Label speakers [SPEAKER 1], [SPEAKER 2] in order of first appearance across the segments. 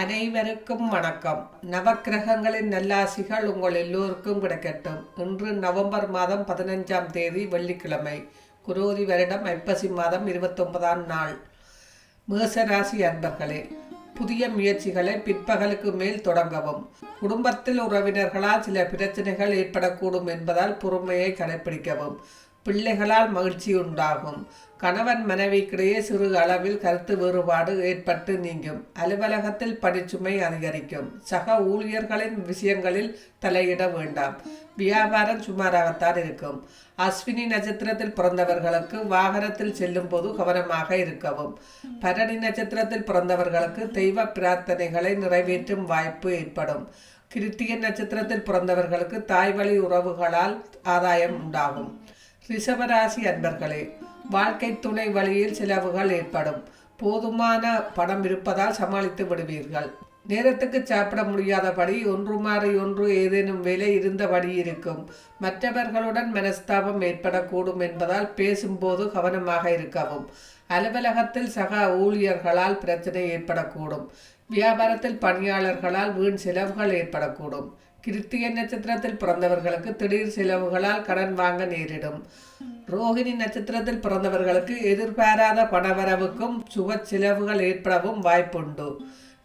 [SPEAKER 1] அனைவருக்கும் வணக்கம். நவக்கிரகங்களின் நல்லாசிகள் உங்கள் எல்லோருக்கும் கிடைக்கட்டும். இன்று நவம்பர் மாதம் பதினஞ்சாம் தேதி வெள்ளிக்கிழமை குரோதி வருடம் ஐப்பசி மாதம் இருபத்தொன்பதாம் நாள். மேசராசி அன்பர்களே புதிய முயற்சிகளை பிற்பகலுக்கு மேல் தொடங்கவும். குடும்பத்தில் உறவினர்களால் சில பிரச்சனைகள் ஏற்படக்கூடும் என்பதால் பொறுமையை கடைபிடிக்கவும் பிள்ளைகளால் மகிழ்ச்சி உண்டாகும். கணவன் மனைவிக்கிடையே சிறு அளவில் கருத்து வேறுபாடு ஏற்பட்டு நீங்கும். அலுவலகத்தில் பணிச்சுமை அதிகரிக்கும். சக ஊழியர்களின் விஷயங்களில் தலையிட வேண்டாம். வியாபாரம் சுமாராகத்தான் இருக்கும். அஸ்வினி நட்சத்திரத்தில் பிறந்தவர்களுக்கு வாகனத்தில் செல்லும் போது கவனமாக இருக்கவும். பரணி நட்சத்திரத்தில் பிறந்தவர்களுக்கு தெய்வ பிரார்த்தனைகளை நிறைவேற்றும் வாய்ப்பு ஏற்படும். கிருத்திகை நட்சத்திரத்தில் பிறந்தவர்களுக்கு தாய்வழி உறவுகளால் ஆதாயம் உண்டாகும். ரிஷபராசி அன்பர்களே வாழ்க்கை துணை வழியில் செலவுகள் ஏற்படும். போதுமான பணம் இருப்பதால் சமாளித்து விடுவீர்கள். நேரத்துக்கு சாப்பிட முடியாதபடி ஒன்று மாறி ஒன்று ஏதேனும் வேலை இருந்தபடி இருக்கும். மற்றவர்களுடன் மனஸ்தாபம் ஏற்படக்கூடும் என்பதால் பேசும்போது கவனமாக இருக்கவும். அலுவலகத்தில் சக ஊழியர்களால் பிரச்சனை ஏற்படக்கூடும். வியாபாரத்தில் பணியாளர்களால் வீண் செலவுகள் ஏற்படக்கூடும். கிருத்திய நட்சத்திரத்தில் பிறந்தவர்களுக்கு திடீர் செலவுகளால் கடன் வாங்க நேரிடும். ரோகிணி நட்சத்திரத்தில் பிறந்தவர்களுக்கு எதிர்பாராத பணவரவுக்கும் சுப செலவுகள் ஏற்படவும் வாய்ப்புண்டு.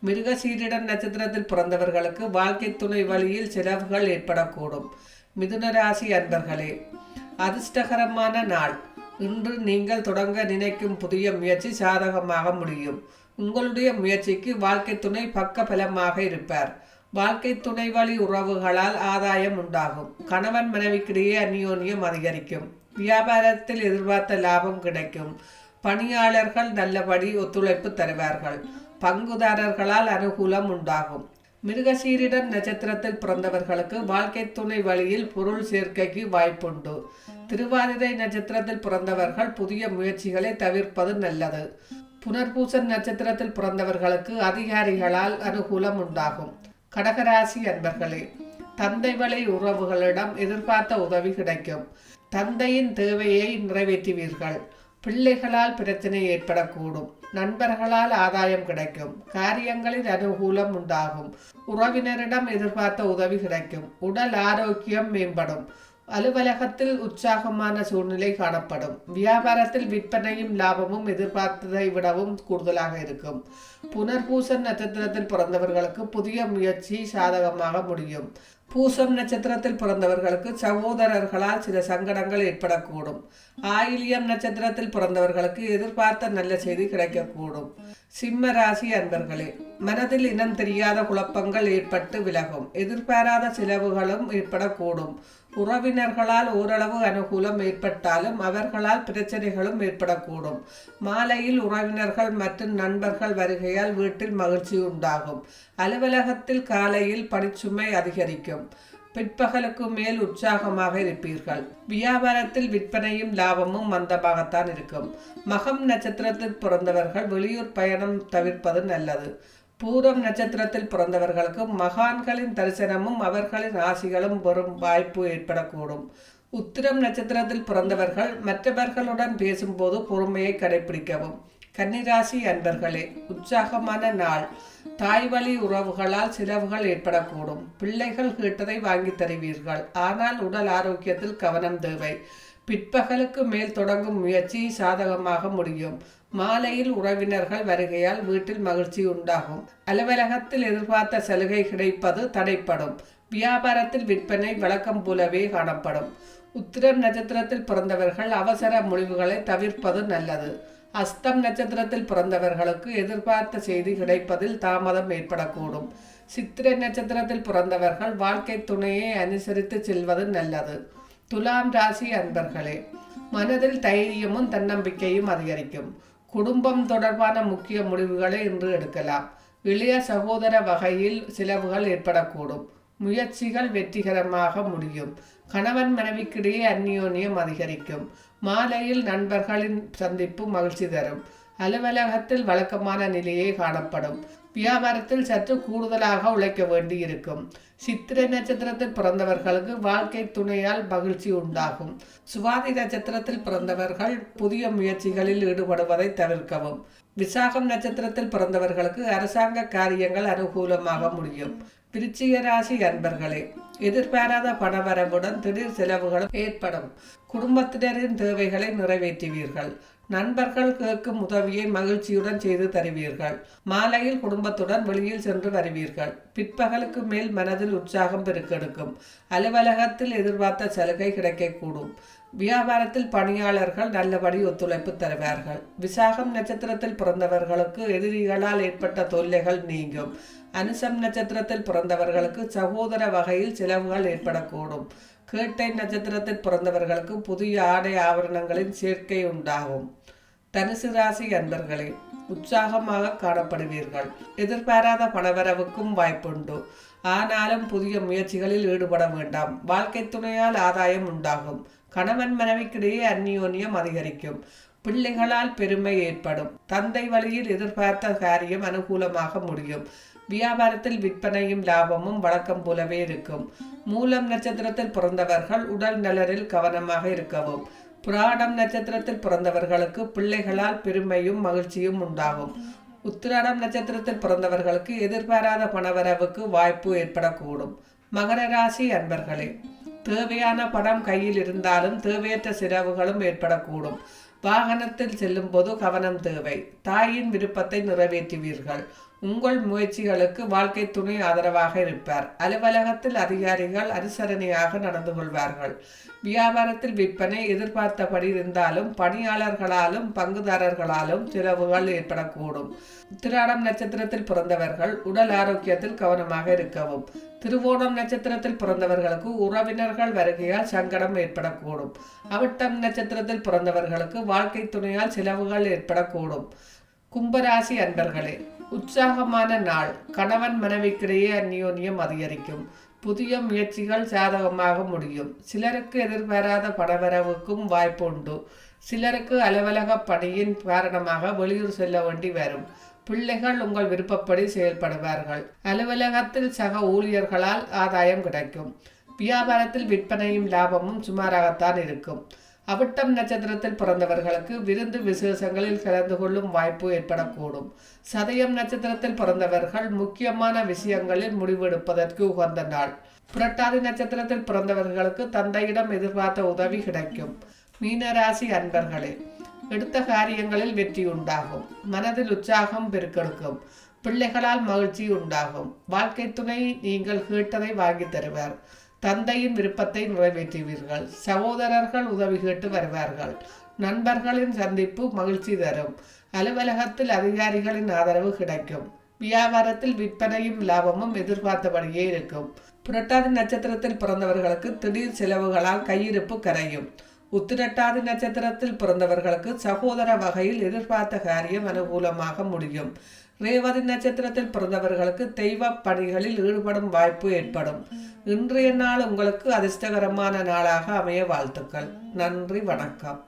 [SPEAKER 1] மிருகசீரிடன் நட்சத்திரத்தில் பிறந்தவர்களுக்கு வாழ்க்கை துணை வழியில் செலவுகள் ஏற்படக்கூடும். மிதுன ராசி அன்பர்களே அதிர்ஷ்டகரமான நாள். இன்று நீங்கள் தொடங்க நினைக்கும் புதிய முயற்சி சாதகமாக முடியும். உங்களுடைய முயற்சிக்கு வாழ்க்கை துணை பக்க பலமாக இருப்பார். வாழ்க்கை துணை வழி உறவுகளால் ஆதாயம் உண்டாகும். கணவன் மனைவிக்கிடையே அந்யோன்யம் அதிகரிக்கும். வியாபாரத்தில் எதிர்பார்த்த லாபம் கிடைக்கும். பணியாளர்கள் நல்லபடி ஒத்துழைப்பு தருவார்கள். பங்குதாரர்களால் அனுகூலம் உண்டாகும். மிருகசீரிடன் நட்சத்திரத்தில் பிறந்தவர்களுக்கு வாழ்க்கை துணை வழியில் பொருள் சேர்க்கைக்கு வாய்ப்புண்டு. திருவாதிரை நட்சத்திரத்தில் பிறந்தவர்கள் புதிய முயற்சிகளை தவிர்ப்பது நல்லது. புனர்பூசன் நட்சத்திரத்தில் பிறந்தவர்களுக்கு அதிகாரிகளால் அனுகூலம் உண்டாகும். கடகராசி அன்பர்களே தந்தை வழி உறவுகளிடம் எதிர்பார்த்த உதவி கிடைக்கும். தந்தையின் தேவையை நிறைவேற்றுவீர்கள். பிள்ளைகளால் பிரச்சனை ஏற்படக்கூடும். நண்பர்களால் ஆதாயம் கிடைக்கும். காரியங்களில் அனுகூலம் உண்டாகும். உறவினரிடம் எதிர்பார்த்த உதவி கிடைக்கும். உடல் ஆரோக்கியம் மேம்படும். அலுவலகத்தில் உற்சாகமான சூழ்நிலை காணப்படும். வியாபாரத்தில் விற்பனையும் லாபமும் எதிர்பார்த்ததை விடவும் கூடுதலாக இருக்கும். புனர்பூசம் நட்சத்திரத்தில் பிறந்தவர்களுக்கு புதிய முயற்சி சாதகமாக முடியும். பூசம் நட்சத்திரத்தில் பிறந்தவர்களுக்கு சகோதரர்களால் சில சங்கடங்கள் ஏற்படக்கூடும். ஆயிலியம் நட்சத்திரத்தில் பிறந்தவர்களுக்கு எதிர்பார்த்த நல்ல செய்தி கிடைக்கக்கூடும். சிம்ம ராசி அன்பர்களே மனதில் இனம் தெரியாத குழப்பங்கள் ஏற்பட்டு விலகும். எதிர்பாராத செலவுகளும் ஏற்படக்கூடும். உறவினர்களால் ஓரளவு அனுகூலம் ஏற்பட்டாலும் அவர்களால் பிரச்சனைகளும் ஏற்படக்கூடும். மாலையில் உறவினர்கள் மற்றும் நண்பர்கள் வருகையால் வீட்டில் மகிழ்ச்சி உண்டாகும். அலுவலகத்தில் காலையில் பணிச்சுமை அதிகரிக்கும். பிற்பகலுக்கு மேல் உற்சாகமாக இருப்பீர்கள். வியாபாரத்தில் விற்பனையும் லாபமும் மந்தமாகத்தான் இருக்கும். மகம் நட்சத்திரத்தில் பிறந்தவர்கள் வெளியூர் பயணம் தவிர்ப்பது நல்லது. பூரம் நட்சத்திரத்தில் பிறந்தவர்களுக்கு மகான்களின் தரிசனமும் அவர்களின் ஆசிகளும் வரும் வாய்ப்பு ஏற்படக்கூடும். உத்திரம் நட்சத்திரத்தில் பிறந்தவர்கள் மற்றவர்களுடன் பேசும்போது பொறுமையை கடைபிடிக்கவும் கன்னிராசி அன்பர்களே உற்சாகமான நாள். தாய் வழி உறவுகளால் செலவுகள் ஏற்படக்கூடும். பிள்ளைகள் கேட்டதை வாங்கி தருவீர்கள். ஆனால் உடல் ஆரோக்கியத்தில் கவனம் தேவை. பிற்பகலுக்கு மேல் தொடங்கும் முயற்சி சாதகமாக முடியும். மாலையில் உறவினர்கள் வருகையால் வீட்டில் மகிழ்ச்சி உண்டாகும். அலுவலகத்தில் எதிர்பார்த்த சலுகை கிடைப்பது தடைப்படும். வியாபாரத்தில் விற்பனை வழக்கம் போலவே காணப்படும். உத்திரம் நட்சத்திரத்தில் பிறந்தவர்கள் அவசர முடிவுகளை தவிர்ப்பது நல்லது. அஸ்தம் நட்சத்திரத்தில் பிறந்தவர்களுக்கு எதிர்பார்த்த செய்தி கிடைப்பதில் தாமதம் ஏற்படக்கூடும். சித்திரை நட்சத்திரத்தில் பிறந்தவர்கள் வாழ்க்கை துணையை அனுசரித்து செல்வது நல்லது. துலாம் ராசி அன்பர்களே மனதில் தைரியமும் தன்னம்பிக்கையும் அதிகரிக்கும். குடும்பம் தொடர்பான முக்கிய முடிவுகளை இன்று எடுக்கலாம். இளைய சகோதர வகையில் செலவுகள் ஏற்படக்கூடும். முயற்சிகள் வெற்றிகரமாக முடியும். கணவன் மனைவிக்கிடையே அந்யோன்யம் அதிகரிக்கும். மாலையில் நண்பர்களின் சந்திப்பு மகிழ்ச்சி தரும். அலுவலகத்தில் வழக்கமான நிலையே காணப்படும். வியாபாரத்தில் சற்று கூடுதலாக உழைக்க வேண்டியிருக்கும். சித்திரை நட்சத்திரத்தில் பிறந்தவர்களுக்கு வாழ்க்கை துணையால் மகிழ்ச்சி உண்டாகும். சுவாதி நட்சத்திரத்தில் பிறந்தவர்கள் புதிய முயற்சிகளில் ஈடுபடுவதை தவிர்க்கவும். விசாகம் நட்சத்திரத்தில் பிறந்தவர்களுக்கு அரசாங்க காரியங்கள் அனுகூலமாக முடியும். விருச்சிக ராசி அன்பர்களே எதிர்பாராத பணவரவுடன் திடீர் செலவுகளும் ஏற்படும். குடும்பத்தினரின் தேவைகளை நிறைவேற்றுவீர்கள். நண்பர்கள் கேட்கும் உதவியை மகிழ்ச்சியுடன் செய்து தருவீர்கள். மாலையில் குடும்பத்துடன் வெளியில் சென்று வருவீர்கள் பிற்பகலுக்கு மேல் மனதில் உற்சாகம் பெருக்கெடுக்கும். அலுவலகத்தில் எதிர்பார்த்த சலுகை கிடைக்கக்கூடும். வியாபாரத்தில் பணியாளர்கள் நல்லபடி ஒத்துழைப்பு தருவார்கள். விசாகம் நட்சத்திரத்தில் பிறந்தவர்களுக்கு எதிரிகளால் ஏற்பட்ட தொல்லைகள் நீங்கும். அனுசம் நட்சத்திரத்தில் பிறந்தவர்களுக்கு சகோதர வகையில் செலவுகள் ஏற்படக்கூடும். கேட்டை நட்சத்திரத்தில் பிறந்தவர்களுக்கு புதிய ஆடை ஆபரணங்களின் சேர்க்கை உண்டாகும். தனுசு ராசி அன்பர்களே உற்சாகமாக காணப்படுவீர்கள். எதிர்பாராத பணவரவுக்கும் வாய்ப்புண்டு. ஆனாலும் புதிய முயற்சிகளில் ஈடுபட வேண்டாம். வாழ்க்கை துணையால் ஆதாயம் உண்டாகும். கணவன் மனைவிக்கிடையே அந்நியோன்யம் அதிகரிக்கும். பிள்ளைகளால் பெருமை ஏற்படும். தந்தை வழியில் எதிர்பார்த்த காரியம் அனுகூலமாக முடியும். வியாபாரத்தில் விற்பனையும் லாபமும் வழக்கம் போலவே இருக்கும். மூலம் நட்சத்திரத்தில் பிறந்தவர்கள் உடல் நலனில் கவனமாக இருக்கவும். புராடம் நட்சத்திரத்தில் பிறந்தவர்களுக்கு பிள்ளைகளால் பெருமையும் மகிழ்ச்சியும் உண்டாகும். உத்திராடம் நட்சத்திரத்தில் பிறந்தவர்களுக்கு எதிர்பாராத பணவரவுக்கு வாய்ப்பு ஏற்படக்கூடும். மகர ராசி அன்பர்களே தேவையான பணம் கையில் இருந்தாலும் தேவையற்ற செலவுகளும் ஏற்படக்கூடும். வாகனத்தில் செல்லும் போது கவனம் தேவை. தாயின் விருப்பத்தை நிறைவேற்றுவீர்கள். உங்கள் முயற்சிகளுக்கு வாழ்க்கை துணை ஆதரவாக இருப்பார். அலுவலகத்தில் அதிகாரிகள் அனுசரணையாக நடந்து கொள்வார்கள். வியாபாரத்தில் விற்பனை எதிர்பார்த்தபடி இருந்தாலும் பணியாளர்களாலும் பங்குதாரர்களாலும் செலவுகள் ஏற்படக்கூடும். உத்திராடம் நட்சத்திரத்தில் பிறந்தவர்கள் உடல் ஆரோக்கியத்தில் கவனமாக இருக்கவும். திருவோணம் நட்சத்திரத்தில் பிறந்தவர்களுக்கு உறவினர்கள் வருகையால் சங்கடம் ஏற்படக்கூடும். அவிட்டம் நட்சத்திரத்தில் பிறந்தவர்களுக்கு வாழ்க்கை துணையால் செலவுகள் ஏற்படக்கூடும். கும்பராசி அன்பர்களே உற்சாகமான நாள். கணவன் மனைவிக்கிடையே அந்யோன்யம் அதிகரிக்கும். புதிய முயற்சிகள் சாதகமாக முடியும். சிலருக்கு எதிர்பாராத பணவரவுக்கும் வாய்ப்பு உண்டு சிலருக்கு அலுவலக பணியின் காரணமாக வெளியூர் செல்ல வேண்டி வரும். பிள்ளைகள் உங்கள் விருப்பப்படி செயல்படுவார்கள். அலுவலகத்தில் சக ஊழியர்களால் ஆதாயம் கிடைக்கும். வியாபாரத்தில் விற்பனையும் லாபமும் சுமாராகத்தான் இருக்கும். அவிட்டம் நட்சத்திரத்தில் பிறந்தவர்களுக்கு விருந்து விசேஷங்களில் கலந்து கொள்ளும் வாய்ப்பு ஏற்படக்கூடும். சதயம் நட்சத்திரத்தில் பிறந்தவர்கள் முக்கியமான விஷயங்களில் முடிவெடுப்பதற்கு உகந்த நாள். புரட்டாதி நட்சத்திரத்தில் பிறந்தவர்களுக்கு தந்தையிடம் எதிர்பார்த்த உதவி கிடைக்கும். மீனராசி அன்பர்களே எடுத்த காரியங்களில் வெற்றி உண்டாகும். மனதில் உற்சாகம் பெருக்கெடுக்கும். பிள்ளைகளால் மகிழ்ச்சி உண்டாகும். வாழ்க்கை துணை நீங்கள் கேட்டதை வாங்கி தருவார். தந்தையின் விருப்பத்தை நிறைவேற்றுவீர்கள். சகோதரர்கள் உதவி கேட்டு வருவார்கள். நண்பர்களின் சந்திப்பு மகிழ்ச்சி தரும். அலுவலகத்தில் அதிகாரிகளின் ஆதரவு கிடைக்கும். வியாபாரத்தில் விற்பனையும் லாபமும் எதிர்பார்த்தபடியே இருக்கும். புரட்டாதி நட்சத்திரத்தில் பிறந்தவர்களுக்கு திடீர் செலவுகளால் கையிருப்பு கரையும். உத்திரட்டாதி நட்சத்திரத்தில் பிறந்தவர்களுக்கு சகோதர வகையில் எதிர்பார்த்த காரியம் அனுகூலமாக முடியும். ரேவதி நட்சத்திரத்தில் பிறந்தவர்களுக்கு தெய்வ பணிகளில் ஈடுபடும் வாய்ப்பு ஏற்படும். இன்றைய நாள் உங்களுக்கு அதிர்ஷ்டகரமான நாளாக அமைய வாழ்த்துக்கள். நன்றி வணக்கம்.